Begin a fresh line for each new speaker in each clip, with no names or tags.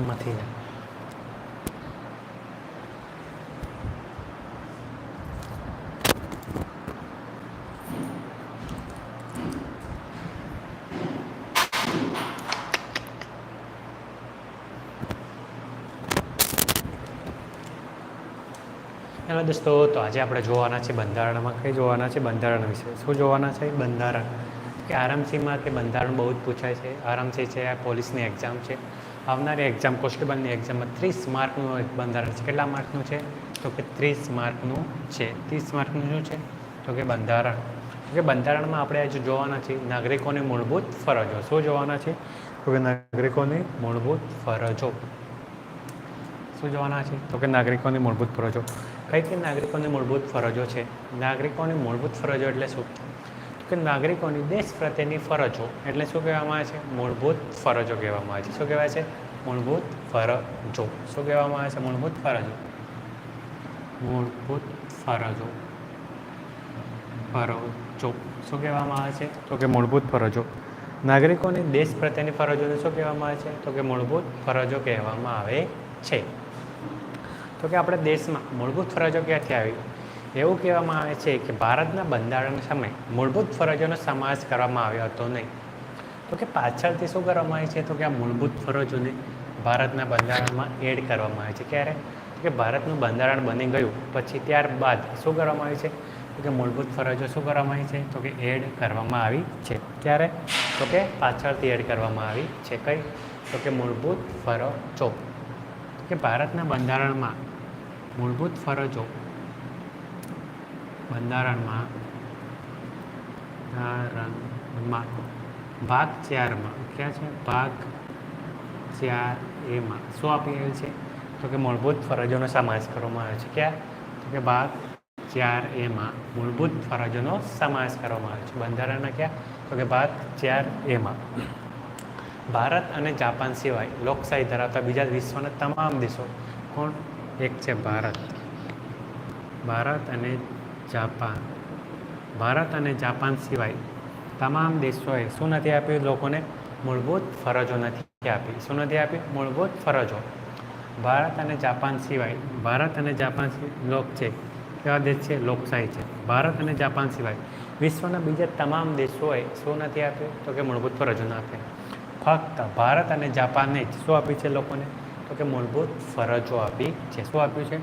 આમાંથી હેલો દોસ્તો, તો આજે આપણે જોવાના છે બંધારણમાં. કંઈ જોવાના છે? બંધારણ વિશે. શું જોવાના છે? બંધારણ. કે આરએમસીમાં કે બંધારણ બહુ જ પૂછાય છે. આરએમસી છે, આ પોલીસની એક્ઝામ છે. આવનારી એક્ઝામ કોન્સ્ટેબલની એક્ઝામમાં ત્રીસ માર્કનું એક બંધારણ છે. કેટલા માર્કનું છે? તો કે ત્રીસ માર્કનું છે. ત્રીસ માર્કનું શું છે? તો કે બંધારણ. કે બંધારણમાં આપણે આજે જોવાના છે નાગરિકોની મૂળભૂત ફરજો. શું જોવાના છે તો કે નાગરિકોની મૂળભૂત ફરજો. શું જોવાના છે તો કે નાગરિકોની મૂળભૂત ફરજો. કઈ કઈ નાગરિકોની મૂળભૂત ફરજો છે? નાગરિકોની મૂળભૂત ફરજો એટલે શું? તો કે નાગરિકોની દેશ પ્રત્યેની ફરજો. એટલે શું કહેવામાં આવે છે? મૂળભૂત ફરજો કહેવામાં આવે છે. શું કહેવાય છે? મૂળભૂત ફરજો. શું કહેવામાં આવે છે? મૂળભૂત ફરજો. મૂળભૂત ફરજો. ફરજો. શું કહેવામાં આવે છે? તો કે મૂળભૂત ફરજો. નાગરિકોની દેશ પ્રત્યેની ફરજોને શું કહેવામાં આવે છે? તો કે મૂળભૂત ફરજો કહેવામાં આવે છે. તો કે આપણે દેશમાં મૂળભૂત ફરજો ક્યાંથી આવી? એવું કહેવામાં આવે છે કે ભારતના બંધારણ સમયે મૂળભૂત ફરજોનો સમાવેશ કરવામાં આવ્યો હતો નહીં. તો કે પાછળથી શું કરવામાં આવે છે? તો કે આ મૂળભૂત ફરજોને ભારતના બંધારણમાં એડ કરવામાં આવે છે. ક્યારે? તો કે ભારતનું બંધારણ બની ગયું પછી ત્યારબાદ શું કરવામાં આવે છે? તો કે મૂળભૂત ફરજો શું કરવામાં આવી છે? તો કે એડ કરવામાં આવી છે. ક્યારે? તો કે પાછળથી એડ કરવામાં આવી છે. કઈ? તો કે મૂળભૂત ફરજો. કે ભારતના બંધારણમાં મૂળભૂત ફરજો બંધારણમાં ધારણમાં ભાગ ચારમાં ક્યાં છે? ભાગ ચાર એમાં શું આપી રહ્યું છે? તો કે મૂળભૂત ફરજોનો સમાવેશ કરવામાં આવ્યો છે. ક્યાં? તો કે ભાગ ચાર એમાં મૂળભૂત ફરજોનો સમાવેશ કરવામાં આવ્યો છે. બંધારણના ક્યાં? તો કે ભાગ ચાર એમાં ભારત અને જાપાન સિવાય લોકશાહી ધરાવતા બીજા વિશ્વના તમામ દેશો કોણ? એક છે ભારત. ભારત અને જાપાન. ભારત અને જાપાન સિવાય તમામ દેશોએ શું નથી આપ્યું લોકોને મૂળભૂત ફરજો નથી આપી. શું નથી આપી મૂળભૂત ફરજો. ભારત અને જાપાન સિવાય, ભારત અને જાપાન લોક છે, કેવા દેશ છે? લોકશાહી છે. ભારત અને જાપાન સિવાય વિશ્વના બીજા તમામ દેશોએ શું નથી આપ્યું તો કે મૂળભૂત ફરજો ન આપે. ફક્ત ભારત અને જાપાનને જ શું આપ્યું છે લોકોને? તો કે મૂળભૂત ફરજો આપી છે. શું આપ્યું છે?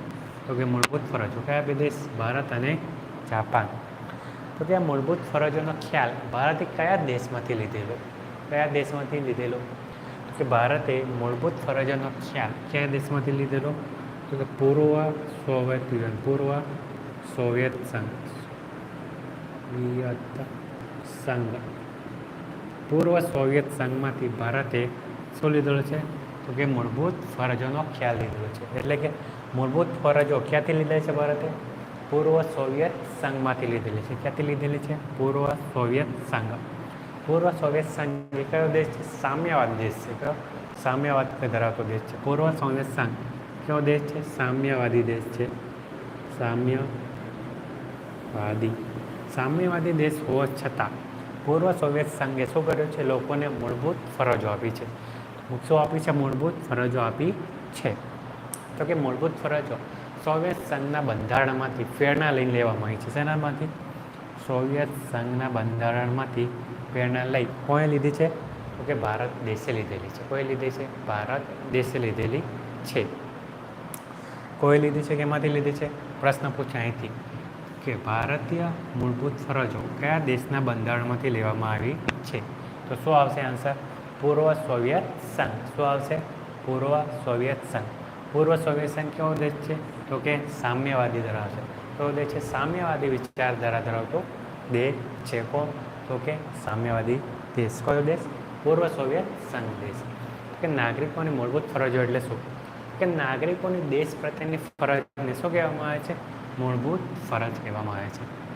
તો કે મૂળભૂત ફરજો. કયા બે દેશ? ભારત અને જાપાન. તો ત્યાં મૂળભૂત ફરજોનો ખ્યાલ ભારતે કયા દેશમાંથી લીધેલો? કયા દેશમાંથી લીધેલો? કે ભારતે મૂળભૂત ફરજોનો ખ્યાલ કયા દેશમાંથી લીધેલો? તો કે પૂર્વ સોવિયત યુનિયન, પૂર્વ સોવિયત સંઘ. સંઘ. પૂર્વ સોવિયત સંઘમાંથી ભારતે શું લીધેલો છે? તો કે મૂળભૂત ફરજોનો ખ્યાલ લીધેલો છે. એટલે કે મૂળભૂત ફરજો ક્યાંથી લીધેલી છે ભારતે? પૂર્વ સોવિયત સંઘમાંથી લીધેલી છે. ક્યાંથી લીધેલી છે? પૂર્વ સોવિયત સંઘ. પૂર્વ સોવિયત સંઘ એ કયો દેશ છે? સામ્યવાદ દેશ છે. કયો? સામ્યવાદ ધરાવતો દેશ છે? પૂર્વ સોવિયત સંઘ કયો દેશ છે? સામ્યવાદી દેશ છે. સામ્યવાદી. સામ્યવાદી દેશ હોવા છતાં પૂર્વ સોવિયત સંઘે શું કર્યું છે? લોકોને મૂળભૂત ફરજો આપી છે. શું આપી છે? મૂળભૂત ફરજો આપી છે. તો કે મૂળભૂત ફરજો. સોવિયત સંઘના બંધારણમાંથી પ્રેરણા લઈને લેવામાં આવી છે. શેનામાંથી? સોવિયત સંઘના બંધારણમાંથી પ્રેરણા લઈ. કોણે લીધી છે? તો કે ભારત દેશે લીધેલી છે. કોઈ લીધી છે? ભારત દેશે લીધેલી છે. કોઈ લીધી છે? કેમાંથી લીધી છે? પ્રશ્ન પૂછાય અહીંથી. કે ભારતીય મૂળભૂત ફરજો કયા દેશના બંધારણમાંથી લેવામાં આવી છે? તો શું આવશે આન્સર? પૂર્વ સોવિયત સંઘ. શું આવશે? પૂર્વ સોવિયત સંઘ. પૂર્વ સોવિયત સંઘ કેવો દેશ છે? તો કે સામ્યવાદી ધરાવશે તો દેશ છે સામ્યવાદી વિચારધારા ધરાવતો દેશ છે કોણ? તો કે સામ્યવાદી દેશ. કયો દેશ? પૂર્વ સોવિયત સંઘ દેશ. કે નાગરિકોની મૂળભૂત ફરજો એટલે શું? કે નાગરિકોની દેશ પ્રત્યેની ફરજને શું કહેવામાં આવે છે? મૂળભૂત ફરજ કહેવામાં આવે છે.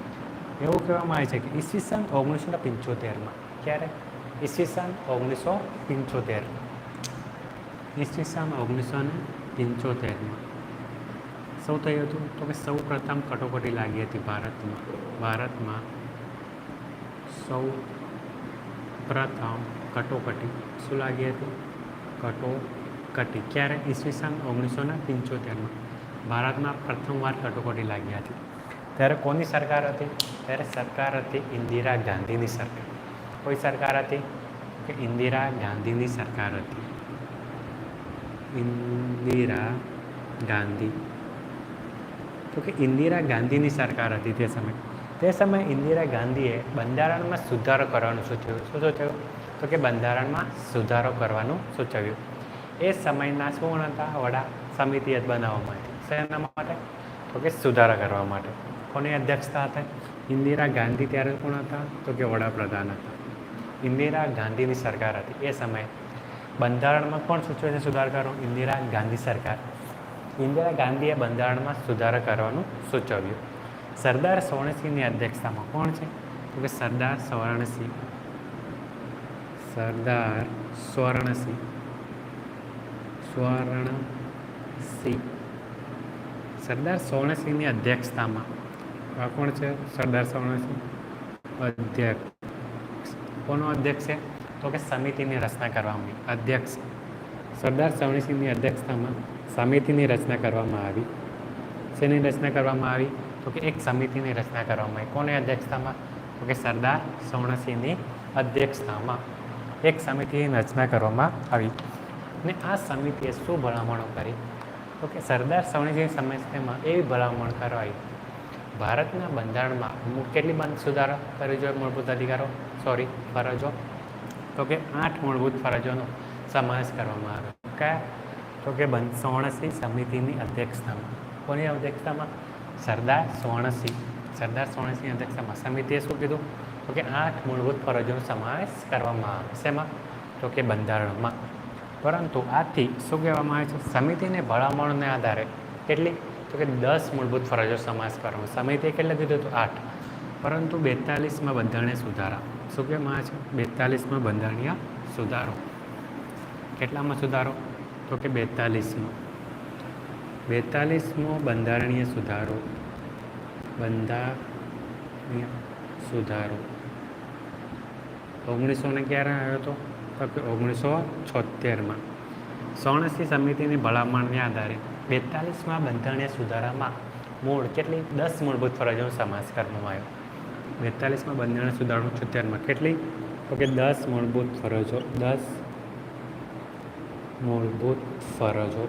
એવું કહેવામાં આવે છે કે ઈસવીસન ઓગણીસો ને પંચોતેરમાં. ક્યારે? ઈસવીસન ઓગણીસો પંચોતેર ઈસવીસન ઓગણીસો ને પંચોતેરમાં. સૌ થયું હતું તો કે સૌ પ્રથમ કટોકટી લાગી હતી ભારતમાં. ભારતમાં સૌ પ્રથમ કટોકટી શું લાગી હતી? કટોકટી. ક્યારે? ઈસવીસન ઓગણીસો ને પંચોતેરમાં. ભારતમાં પ્રથમવાર કટોકટી લાગી હતી. ત્યારે કોની સરકાર હતી? ત્યારે સરકાર હતી ઇન્દિરા ગાંધીની સરકાર. કોઈ સરકાર હતી કે ઇન્દિરા ગાંધીની સરકાર હતી? ઇન્દિરા ગાંધી. તો કે ઇન્દિરા ગાંધીની સરકાર હતી તે સમયે. તે સમયે ઇન્દિરા ગાંધીએ બંધારણમાં સુધારો કરવાનું સૂચવ્યું. શું સૂચવ્યું? તો કે બંધારણમાં સુધારો કરવાનું સૂચવ્યું. એ સમયના શું હતા? વડા સમિતિ બનાવવા માટે. શેના માટે? તો કે સુધારા કરવા માટે. કોની અધ્યક્ષતા હતા? ઇન્દિરા ગાંધી ત્યારે કોણ હતા? તો કે વડાપ્રધાન હતા. ઇન્દિરા ગાંધીની સરકાર હતી. એ સમયે બંધારણમાં કોણ સૂચવે છે સુધાર કરો ઇન્દિરા ગાંધી સરકાર. ઇન્દિરા ગાંધીએ બંધારણમાં સુધારા કરવાનું સૂચવ્યું. સરદાર સોરણસિંહની અધ્યક્ષતામાં કોણ છે? તો કે સરદાર સોરણસિંહ સરદાર સ્વર્ણસિંહ સ્વર્ણસિંહ સરદાર સોરણસિંહની અધ્યક્ષતામાં કોણ છે? સરદાર સોરણસિંહ અધ્યક્ષ. કોનો અધ્યક્ષ છે? તો કે સમિતિની રચના કરવામાં અધ્યક્ષ. સરદાર સોરણસિંહની અધ્યક્ષતામાં સમિતિની રચના કરવામાં આવી. શેની રચના કરવામાં આવી? તો કે એક સમિતિની રચના કરવામાં આવી. કોની અધ્યક્ષતામાં? તો કે સરદાર સોણસિંહની અધ્યક્ષતામાં એક સમિતિની રચના કરવામાં આવી. અને આ સમિતિએ શું ભલામણો કરી? તો કે સરદાર સોરણસિંહ સમસ્યામાં એવી ભલામણ કરવાઈ ભારતના બંધારણમાં કેટલી બંધ સુધારો કરવી જોઈએ મૂળભૂત અધિકારો? સોરી ફરજો. તો કે આઠ મૂળભૂત ફરજોનો સમાવેશ કરવામાં આવ્યો. કયા? તો કે બન સોણસિંહ સમિતિની અધ્યક્ષતામાં. કોની અધ્યક્ષતામાં? સરદાર સોણસિંહ સરદાર સોણસિંહ અધ્યક્ષતામાં. સમિતિએ શું કીધું? તો કે આઠ મૂળભૂત ફરજોનો સમાવેશ કરવામાં આવે શેમાં તો કે બંધારણમાં. પરંતુ આથી શું કહેવામાં આવે છે? સમિતિને ભલામણને આધારે કેટલી? તો કે દસ મૂળભૂત ફરજો સમાવેશ કરવામાં. સમિતિએ કેટલે કીધું હતું? આઠ. પરંતુ બેતાલીસમાં બંધારણીય સુધારા. શું કહેવામાં આવે છે? બેતાલીસમાં બંધારણીય સુધારો. કેટલામાં સુધારો? તો કે બેતાલીસમો. બેતાલીસમો બંધારણીય સુધારો. બંધારણીય સુધારો. ઓગણીસો ને ક્યારે આવ્યો હતો તો કે ઓગણીસો છોતેરમાં સોણસી સમિતિની ભલામણને આધારે બેતાલીસમાં બંધારણીય સુધારામાં મૂળ કેટલી? દસ મૂળભૂત ફરજોનો સમાસ કરવામાં આવ્યો. બેતાલીસમાં બંધારણીય સુધારો છોતેરમાં કેટલી? તો કે દસ મૂળભૂત ફરજો. દસ મૂળભૂત ફરજો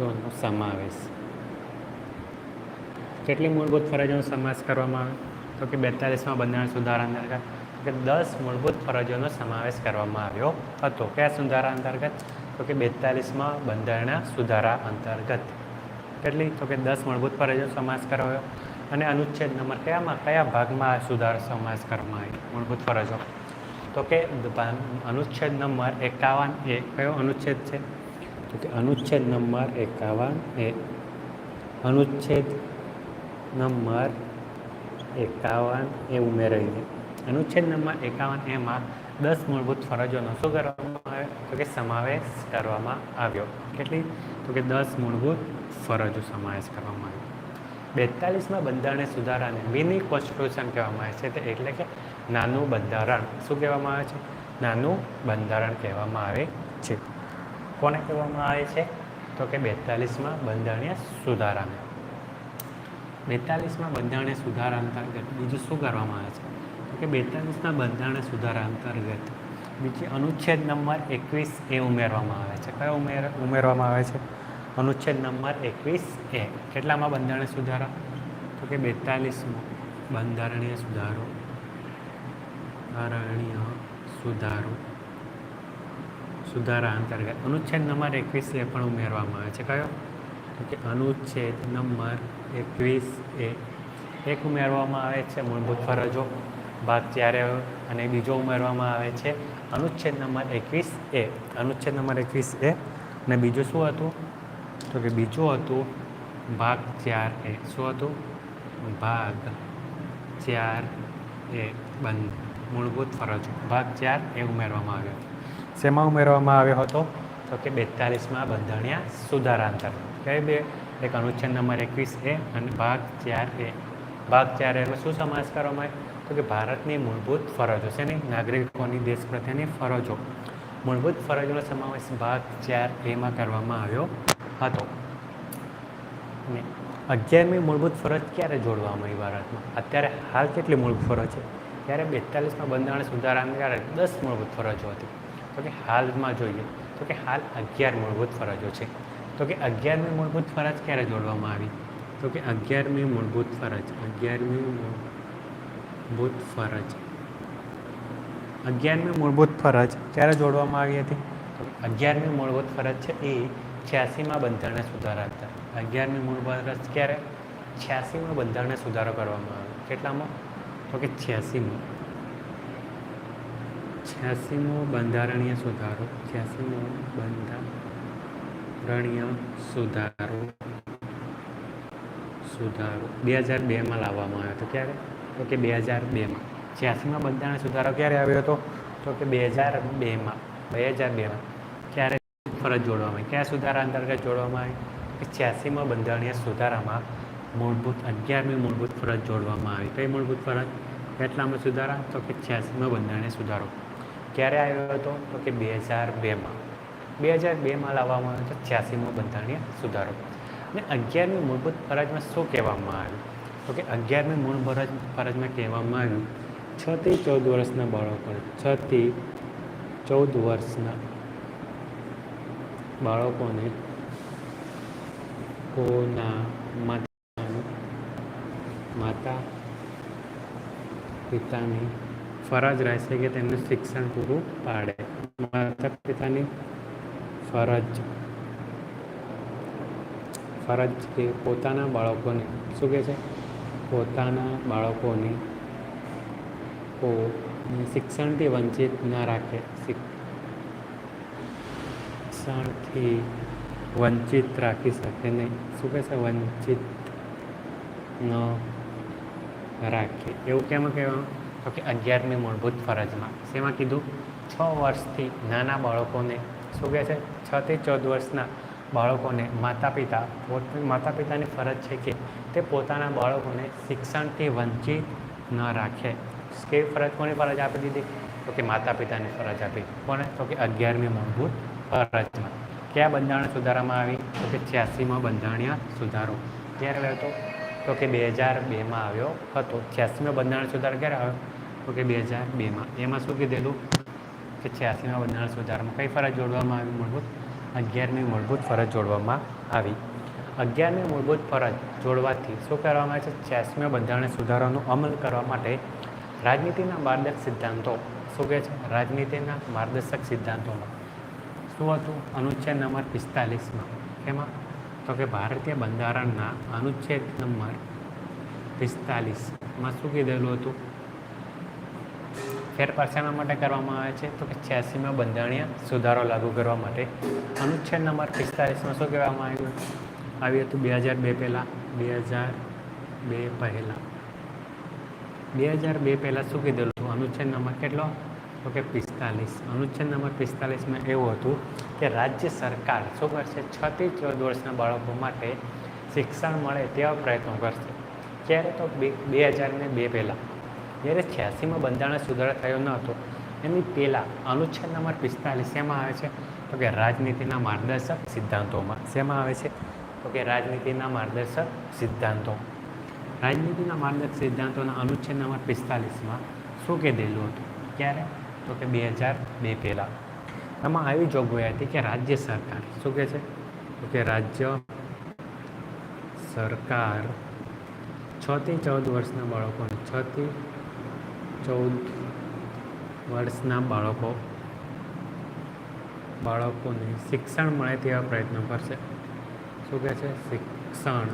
નો સમાવેશ. કેટલી મૂળભૂત ફરજોનો સમાવેશ કરવામાં આવે? તો કે બેતાલીસમાં બંધારણ સુધારા અંતર્ગત. કે દસ મૂળભૂત ફરજોનો સમાવેશ કરવામાં આવ્યો હતો. કયા સુધારા અંતર્ગત? તો કે બેતાલીસમાં બંધારણના સુધારા અંતર્ગત. કેટલી? તો કે દસ મૂળભૂત ફરજોનો સમાવેશ કરાયો. અને અનુચ્છેદ નંબર કયામાં? કયા ભાગમાં આ સુધાર સમાવેશ કરવામાં આવ્યો? મૂળભૂત ફરજો. તો કે અનુચ્છેદ નંબર એકાવન એ, કયો અનુચ્છેદ છે? તો કે અનુચ્છેદ નંબર એકાવન એ, અનુચ્છેદ નંબર એકાવન એ ઉમેરાઈને. અનુચ્છેદ નંબર એકાવન એમાં દસ મૂળભૂત ફરજોનો શું કરવામાં આવે? તો કે સમાવેશ કરવામાં આવ્યો. કેટલી? તો કે દસ મૂળભૂત ફરજો સમાવેશ કરવામાં આવ્યો. બેતાલીસમાં બંધારણીય સુધારાને મિની કોન્સ્ટિટ્યુશન કહેવામાં આવે છે. એટલે કે નાનું બંધારણ. શું કહેવામાં આવે છે? નાનું બંધારણ કહેવામાં આવે છે. કોને કહેવામાં આવે છે? તો કે બેતાલીસમાં બંધારણીય સુધારાને. બેતાલીસમાં બંધારણીય સુધારા અંતર્ગત બીજું શું કરવામાં આવે છે? તો કે બેતાલીસના બંધારણીય સુધારા અંતર્ગત બીજી અનુચ્છેદ નંબર એકવીસ એ ઉમેરવામાં આવે છે. કયો ઉમેર, ઉમેરવામાં આવે છે? અનુચ્છેદ નંબર એકવીસ એ. કેટલામાં બંધારણીય સુધારા? તો કે બેતાલીસમાં બંધારણીય સુધારો બંધારણીય સુધારો. સુધારા અંતર્ગત. અનુચ્છેદ નંબર એકવીસ એ પણ ઉમેરવામાં આવે છે. કયો? તો કે અનુચ્છેદ નંબર એકવીસ એ એક ઉમેરવામાં આવે છે, મૂળભૂત ફરજો. ભાગ ત્યારે અને બીજો ઉમેરવામાં આવે છે. અનુચ્છેદ નંબર એકવીસ એ, અનુચ્છેદ નંબર એકવીસ એ અને બીજું શું હતું? તો કે બીજું હતું ભાગ ચાર એ. શું હતું? ભાગ ચાર એ બંધ. મૂળભૂત ફરજો. ભાગ ચાર, એ ઉમેરવામાં આવ્યો. હતો શેમાં ઉમેરવામાં આવ્યો હતો? તો કે બેતાલીસમાં બંધારણીય સુધારા અંતર્ગત કઈ બે? એક અનુચ્છેદ નંબર એકવીસ એ અને ભાગ ચાર એ. ભાગ ચાર એમાં શું સમાવેશ કરવામાં આવે તો કે ભારતની મૂળભૂત ફરજો, છે ને? નાગરિકોની દેશ પ્રત્યેની ફરજો. મૂળભૂત ફરજોનો સમાવેશ ભાગ ચાર એમાં કરવામાં આવ્યો હતો. ને અગિયારમી મૂળભૂત ફરજ ક્યારે જોડવામાં આવી? ભારતમાં. અત્યારે હાલ કેટલી મૂળભૂત ફરજ છે? ત્યારે બેતાલીસમાં બંધારણ સુધારાની કારણે દસ મૂળભૂત ફરજો હતી. તો કે હાલમાં જોઈએ, તો કે હાલ અગિયાર મૂળભૂત ફરજો છે. તો કે અગિયારમી મૂળભૂત ફરજ ક્યારે જોડવામાં આવી? તો કે અગિયારમી મૂળભૂત ફરજ, અગિયારમી મૂળભૂત ફરજ. અગિયારમી મૂળભૂત ફરજ ક્યારે જોડવામાં આવી હતી? તો અગિયારમી મૂળભૂત ફરજ છે એ છ્યાસીમાં બંધારણને સુધારા હતા. અગિયારમી મૂળભૂત ફરજ ક્યારે? છ્યાસીમાં બંધારણને સુધારો કરવામાં આવ્યો. કેટલામાં? તો કે છ્યાસીમો. છ્યાસીમો બંધારણીય સુધારો. છ્યાસીમો બંધારણીય સુધારો. સુધારો. બે હજાર બેમાં લાવવામાં આવ્યો હતો ક્યારે? તો કે બે હજાર બેમાં છ્યાસીમાં બંધારણ સુધારો ક્યારે આવ્યો હતો? તો કે બે હજાર બેમાં બે હજાર બેમાં ક્યારે ફરજ જોડવામાં આવી? કયા સુધારા અંતર્ગત જોડવામાં આવી? કે છ્યાસીમાં બંધારણીય સુધારામાં મૂળભૂત અગિયારમી મૂળભૂત ફરજ જોડવામાં આવી કઈ મૂળભૂત ફરજ? કેટલામાં સુધારા? તો કે છ્યાસીમાં બંધારણીય સુધારો. ક્યારે આવ્યો હતો? તો કે બે હજાર બેમાં. બે હજાર બેમાં લાવવામાં આવ્યો હતો છ્યાસીમો બંધારણીય સુધારો. અને અગિયારમી મૂળભૂત ફરજમાં શું કહેવામાં આવ્યું? તો કે અગિયારમી મૂળ ફરજ, ફરજમાં કહેવામાં આવ્યું છથી ચૌદ વર્ષના બાળકો છથી ચૌદ વર્ષના બાળકોને કોના માતાનું માતા, પિતાની ફરજ રહેશે કે તેમનું શિક્ષણ પૂરું પાડે. માતા, પિતાની ફરજ. ફરજ કે પોતાના બાળકોને, શું કહે છે? પોતાના બાળકોની શિક્ષણથી વંચિત ના રાખે. શિક્ષણથી વંચિત રાખી શકે નહીં. શું કહે છે? વંચિત ન રાખે એવું કેમ કહેવાનું? તો કે અગિયારમી મૂળભૂત ફરજમાં. શેમાં કીધું? છ વર્ષથી નાના બાળકોને. શું કહે છે? છથી ચૌદ વર્ષના બાળકોને માતા પિતા પોત માતા પિતાની ફરજ છે કે તે પોતાના બાળકોને શિક્ષણથી વંચિત ન રાખે. કેવી ફરજ કોની ફરજ આપી દીધી? તો કે માતા પિતાની ફરજ આપી. કોને? તો કે અગિયારમી મૂળભૂત ફરજમાં. કયા બંધારણ સુધારામાં આવી? તો કે છ્યાસીમાં બંધારણીય સુધારો. ત્યારે હતો તો કે બે હજાર બેમાં આવ્યો હતો. છ્યાસીમાં બંધારણ સુધાર ક્યારે આવ્યો? તો કે બે હજાર બેમાં. એમાં શું કીધેલું? કે છ્યાસીમાં બંધારણ સુધારમાં કઈ ફરજ જોડવામાં આવી? મૂળભૂત અગિયારમી મૂળભૂત ફરજ જોડવામાં આવી. અગિયારમી મૂળભૂત ફરજ જોડવાથી શું કરવામાં આવે છે? છ્યાસીમાં બંધારણ સુધારાનો અમલ કરવા માટે રાજનીતિના માર્ગદર્શક સિદ્ધાંતો. શું કહે છે? રાજનીતિના માર્ગદર્શક સિદ્ધાંતોમાં. શું હતું? અનુચ્છેદ નંબર પિસ્તાલીસમાં. એમાં તો કે ભારતીય બંધારણના અનુચ્છેદ નંબર પિસ્તાલીસમાં શું કીધેલું હતું? ફેરફાર શેના માટે કરવામાં આવે છે? તો કે છ્યાસીમાં બંધારણીય સુધારો લાગુ કરવા માટે. અનુચ્છેદ નંબર પિસ્તાલીસમાં શું કહેવામાં આવ્યું? આવ્યું હતું બે હજાર બે પહેલાં, બે હજાર બે પહેલાં. બે હજાર બે પહેલાં શું કીધેલું હતું? અનુચ્છેદ નંબર કેટલો? તો કે પિસ્તાલીસ અનુચ્છેદ નંબર પિસ્તાલીસમાં એવું હતું કે રાજ્ય સરકાર શું કરશે? છથી ચૌદ વર્ષના બાળકો માટે શિક્ષણ મળે તેવા પ્રયત્નો કરશે. ક્યારે તો બે બે હજાર ને બે પહેલાં. જ્યારે છ્યાસીમાં બંધારણ સુધારો થયો ન હતો એની પહેલાં અનુચ્છેદ નંબર પિસ્તાલીસ શેમાં આવે છે? તો કે રાજનીતિના માર્ગદર્શક સિદ્ધાંતોમાં. શેમાં આવે છે? તો કે રાજનીતિના માર્ગદર્શક સિદ્ધાંતો. રાજનીતિના માર્ગદર્શક સિદ્ધાંતોના અનુચ્છેદ નંબર પિસ્તાલીસમાં શું કીધેલું હતું? ક્યારે તો કે બે હજાર બે પહેલાં. આમાં આવી જોગવાઈ હતી કે રાજ્ય સરકાર. શું કહે છે? તો કે રાજ્ય સરકાર છથી ચૌદ વર્ષના બાળકોને છથી ચૌદ વર્ષના બાળકો બાળકોને શિક્ષણ મળે તેવા પ્રયત્નો કરશે. શું કહે છે? શિક્ષણ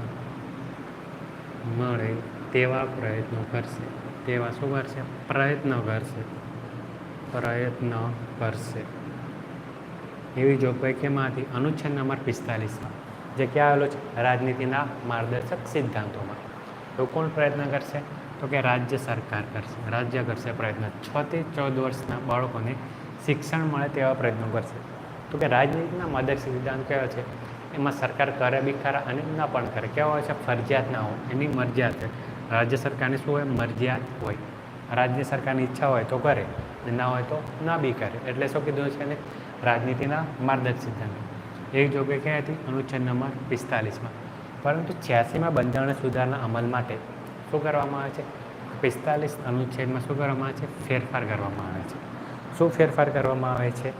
મળે તેવા પ્રયત્નો કરશે. તેવા શું કરશે? પ્રયત્નો કરશે. પ્રયત્ન કરશે. એવી જોગવાઈ કેમાં હતી અનુચ્છેદ નંબર પિસ્તાલીસમાં, જે ક્યાં આવેલો છે? રાજનીતિના માર્ગદર્શક સિદ્ધાંતોમાં. તો કોણ પ્રયત્ન કરશે? તો કે રાજ્ય સરકાર કરશે. રાજ્ય કરશે પ્રયત્ન. છથી ચૌદ વર્ષના બાળકોને શિક્ષણ મળે તેવા પ્રયત્નો કરશે. તો કે રાજનીતિના મદદ સિદ્ધાંત કયો છે? એમાં સરકાર કરે બી ખરા અને ન પણ કરે. કેવા હોય છે? ફરજિયાત ના હોય. એની મરજિયાત છે. રાજ્ય સરકારની શું હોય? મરજિયાત હોય. રાજ્ય સરકારની ઈચ્છા હોય તો કરે. ના હોય તો ના બી કરે. એટલે શું કીધું છે ને, રાજનીતિના માર્ગદર્શક સિદ્ધાંત. એક જોગવાઈ ક્યાં હતી? અનુચ્છેદ નંબર પિસ્તાલીસમાં. પરંતુ છ્યાસીમાં બંધારણ સુધારના અમલ માટે શું કરવામાં આવે છે? પિસ્તાલીસ અનુચ્છેદમાં શું કરવામાં આવે છે? ફેરફાર કરવામાં આવે છે. શું ફેરફાર કરવામાં આવે છે?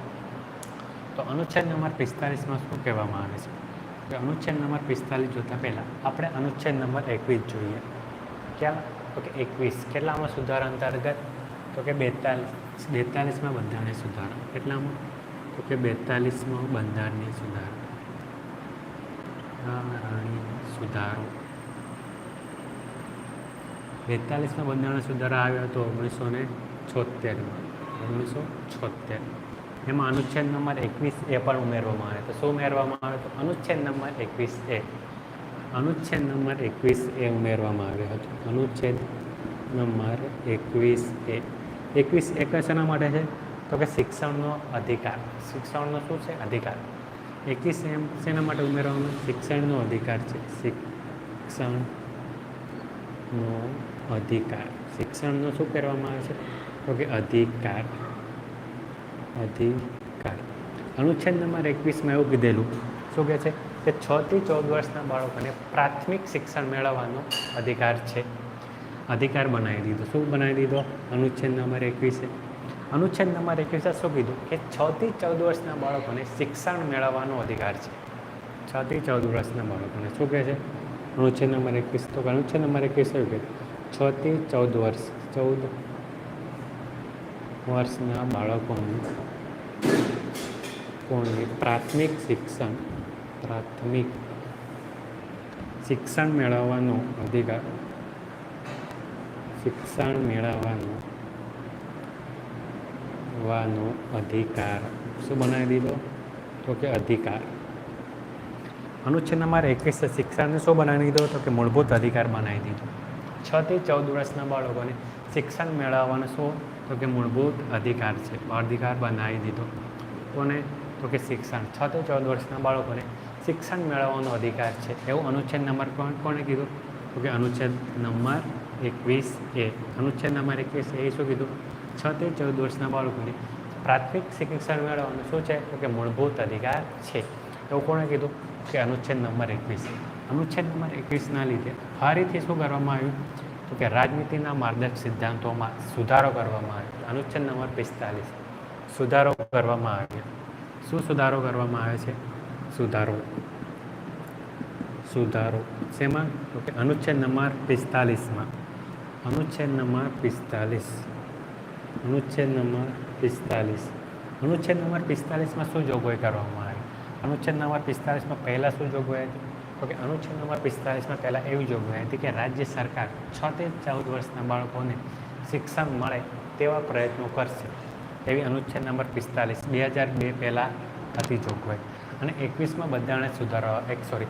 તો અનુચ્છેદ નંબર પિસ્તાલીસમાં શું કહેવામાં આવે છે? કે અનુચ્છેદ નંબર પિસ્તાલીસ જોતાં પહેલાં આપણે અનુચ્છેદ નંબર એકવીસ જોઈએ. ક્યાં? તો કે એકવીસ. કેટલામાં સુધારા અંતર્ગત? તો કે બેતાલીસ. બેતાલીસમાં બંધારણીય સુધારો. કેટલામાં તો કે બેતાલીસમાં બંધારણીય સુધારો. સુધારો. બેતાલીસમાં બંધારણ સુધારો આવ્યો હતો ઓગણીસો ને છોતેરમાં ઓગણીસો છોતેર એમાં અનુચ્છેદ નંબર એકવીસ એ પણ ઉમેરવામાં આવે. તો શું ઉમેરવામાં આવે? તો અનુચ્છેદ નંબર એકવીસ એ. અનુચ્છેદ નંબર એકવીસ એ ઉમેરવામાં આવ્યો હતો. અનુચ્છેદ નંબર એકવીસ એ. એકવીસ એ શેના માટે છે? તો કે શિક્ષણનો અધિકાર. શિક્ષણનો શું છે? અધિકાર. એકવીસ એમ શેના માટે ઉમેરવાનો શિક્ષણનો અધિકાર છે. શિક્ષણનો અધિકાર. શિક્ષણનો શું કહેવામાં આવે છે? તો કે અધિકાર. અધિકાર. અનુચ્છેદ નંબર એકવીસમાં એવું કીધેલું. શું કહે છે? કે છ થી ચૌદ વર્ષના બાળકોને પ્રાથમિક શિક્ષણ મેળવવાનો અધિકાર છે. અધિકાર બનાવી દીધો. શું બનાવી દીધો? અનુચ્છેદ નંબર એકવીસે અનુચ્છેદ નંબર એકવીસે શું કીધું? કે છ થી ચૌદ વર્ષના બાળકોને શિક્ષણ મેળવવાનો અધિકાર છે. છ થી ચૌદ વર્ષના બાળકોને શું કહે છે? અનુચ્છેદ નંબર એકવીસ તો અનુચ્છેદ નંબર એકવીસ એવું કે છ થી ચૌદ વર્ષ. ચૌદ વર્ષના બાળકોને કોને પ્રાથમિક શિક્ષણ. પ્રાથમિક શિક્ષણ મેળવવાનો અધિકાર શિક્ષણ મેળવવાનો વાનો અધિકાર. શું બનાવી દીધો? તો કે અધિકાર. અનુચ્છેદ નંબર એકવીસ શિક્ષણને શું બનાવી દીધો? તો કે મૂળભૂત અધિકાર બનાવી દીધો. છ થી ચૌદ વર્ષના બાળકોને શિક્ષણ મેળવવાનો શું? તો કે મૂળભૂત અધિકાર છે. અધિકાર બનાવી દીધો. કોને? તો કે શિક્ષણ. છ થી ચૌદ વર્ષના બાળકોને શિક્ષણ મેળવવાનો અધિકાર છે. એવું અનુચ્છેદ નંબર કોણ, કોણે કીધું? તો કે અનુચ્છેદ નંબર એકવીસ એ અનુચ્છેદ નંબર એકવીસ એ શું કીધું? છ થી ચૌદ વર્ષના બાળકોને પ્રાથમિક શિક્ષણ મેળવવાનું શું છે? તો કે મૂળભૂત અધિકાર છે. એવું કોણે કીધું? કે અનુચ્છેદ નંબર એકવીસ. અનુચ્છેદ નંબર એકવીસના લીધે ફરીથી શું કરવામાં આવ્યું? તો કે રાજનીતિના માર્ગદર્શક સિદ્ધાંતોમાં સુધારો કરવામાં આવ્યો. અનુચ્છેદ નંબર પિસ્તાલીસ. સુધારો કરવામાં આવ્યો. શું સુધારો કરવામાં આવે છે? સુધારો. સુધારો. શેમાં? તો કે અનુચ્છેદ નંબર પિસ્તાલીસમાં. અનુચ્છેદ નંબર પિસ્તાલીસ. અનુચ્છેદ નંબર પિસ્તાલીસ. અનુચ્છેદ નંબર પિસ્તાલીસમાં શું જોગવાઈ કરવામાં આવી? અનુચ્છેદ નંબર પિસ્તાલીસમાં પહેલાં શું જોગવાઈ હતી? તો કે અનુચ્છેદ નંબર પિસ્તાલીસમાં પહેલાં એવી જોગવાઈ હતી કે રાજ્ય સરકાર છ થી ચૌદ વર્ષના બાળકોને શિક્ષણ મળે તેવા પ્રયત્નો કરશે. એવી અનુચ્છેદ નંબર પિસ્તાલીસ બે હજાર બે પહેલાં હતી જોગવાઈ. અને એકવીસમાં બધાને સુધારવા, એક સોરી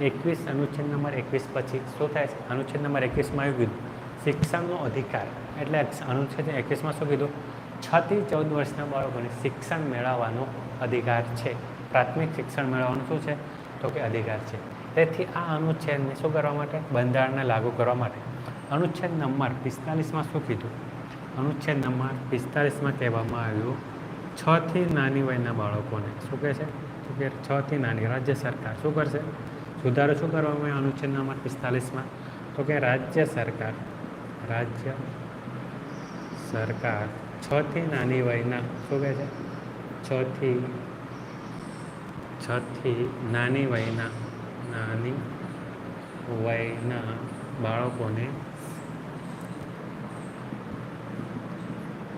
એકવીસ અનુચ્છેદ નંબર એકવીસ પછી શું થાય છે? અનુચ્છેદ નંબર એકવીસમાં આવી કીધું શિક્ષણનો અધિકાર. એટલે અનુચ્છેદ એકવીસમાં શું કીધું? છ થી ચૌદ વર્ષના બાળકોને શિક્ષણ મેળવવાનો અધિકાર છે. પ્રાથમિક શિક્ષણ મેળવવાનું શું છે? તો કે અધિકાર છે. તેથી આ અનુચ્છેદને શું કરવા માટે? બંધારણને લાગુ કરવા માટે. અનુચ્છેદ નંબર પિસ્તાલીસમાં શું કીધું? અનુચ્છેદ નંબર પિસ્તાલીસમાં કહેવામાં આવ્યું, છ થી નાની વયના બાળકોને શું કહે છે? તો કે છ થી નાની રાજ્ય સરકાર શું કરશે? સુધારો શું કરવામાં આવ્યો અનુચ્છેદ નંબર પિસ્તાલીસમાં? તો કે રાજ્ય સરકાર રાજ્ય સરકાર. છ થી નાની વયના, શું કહે છે? છ થી છ થી નાની વયના નાની વયના બાળકોને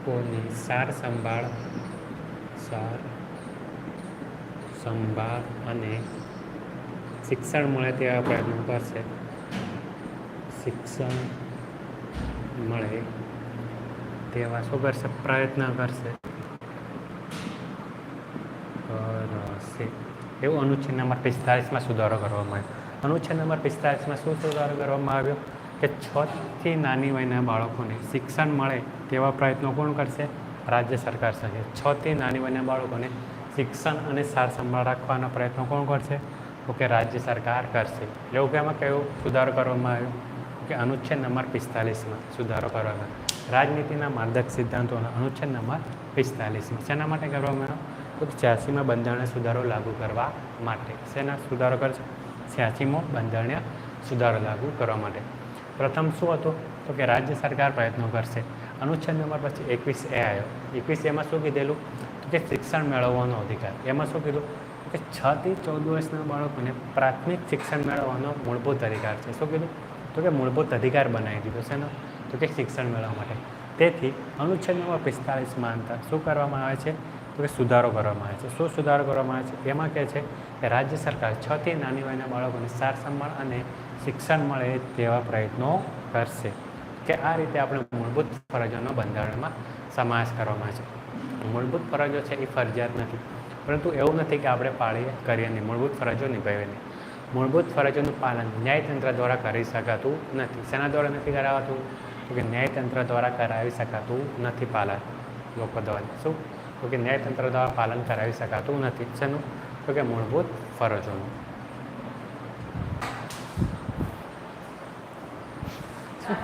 કોની સાર સંભાળ સાર સંભાળ અને શિક્ષણ મળે તેવા પ્રયત્નો કરશે. શિક્ષણ મળે. તેવા શું કરશે પ્રયત્ન કરશે. એવું અનુચ્છેદ નંબર પિસ્તાળીસમાં સુધારો કરવામાં આવ્યો. અનુચ્છેદ નંબર પિસ્તાળીસમાં શું સુધારો કરવામાં આવ્યો? કે છથી નાની વયના બાળકોને શિક્ષણ મળે તેવા પ્રયત્નો કોણ કરશે? રાજ્ય સરકાર સાથે. છથી નાની વયના બાળકોને શિક્ષણ અને સાર સંભાળ રાખવાના પ્રયત્નો કોણ કરશે? તો કે રાજ્ય સરકાર કરશે. એવું કે એમાં કયો સુધારો કરવામાં આવ્યો? કે અનુચ્છેદ નંબર પિસ્તાલીસમાં સુધારો કરવામાં આવ્યો રાજનીતિના માર્દક સિદ્ધાંતોના અનુચ્છેદ નંબર પિસ્તાલીસમાં. શેના માટે કરવામાં આવ્યો? તો છ્યાસીમાં બંધારણીય સુધારો લાગુ કરવા માટે. શેના સુધારો કરશે? છ્યાસીમો બંધારણીય સુધારો લાગુ કરવા માટે. પ્રથમ શું હતું? તો કે રાજ્ય સરકાર પ્રયત્નો કરશે. અનુચ્છેદ નંબર પછી એકવીસ એ આવ્યો એકવીસ એમાં શું કીધેલું? તો કે શિક્ષણ મેળવવાનો અધિકાર. એમાં શું કીધું? કે છથી ચૌદ વર્ષના બાળકોને પ્રાથમિક શિક્ષણ મેળવવાનો મૂળભૂત અધિકાર છે. શું કીધું? તો કે મૂળભૂત અધિકાર બનાવી દીધો છે ને તો કે શિક્ષણ મેળવવા માટે. તેથી અનુચ્છેદ નંબર પિસ્તાળીસમાં અંતર શું કરવામાં આવે છે? તો કે સુધારો કરવામાં આવે છે. શું સુધારો કરવામાં આવે છે? એમાં કહે છે કે રાજ્ય સરકાર છથી નાની વયના બાળકોને સાર સંભાળ અને શિક્ષણ મળે તેવા પ્રયત્નો કરશે. કે આ રીતે આપણે મૂળભૂત ફરજોનો બંધારણમાં સમાવેશ કરવામાં આવે છે. મૂળભૂત ફરજો છે એ ફરજિયાત નથી. પરંતુ એવું નથી કે આપણે પાળીએ, કરીએ નહીં. મૂળભૂત ફરજો નિભાવીએ નહીં. મૂળભૂત ફરજોનું પાલન ન્યાયતંત્ર દ્વારા કરી શકાતું નથી. શેના દ્વારા નથી કરાવાતું? તો કે ન્યાયતંત્ર દ્વારા કરાવી શકાતું નથી પાલન? લોકો દ્વારા. શું? તો કે ન્યાયતંત્ર દ્વારા પાલન કરાવી શકાતું નથી. શેનું? તો કે મૂળભૂત ફરજોનું. શું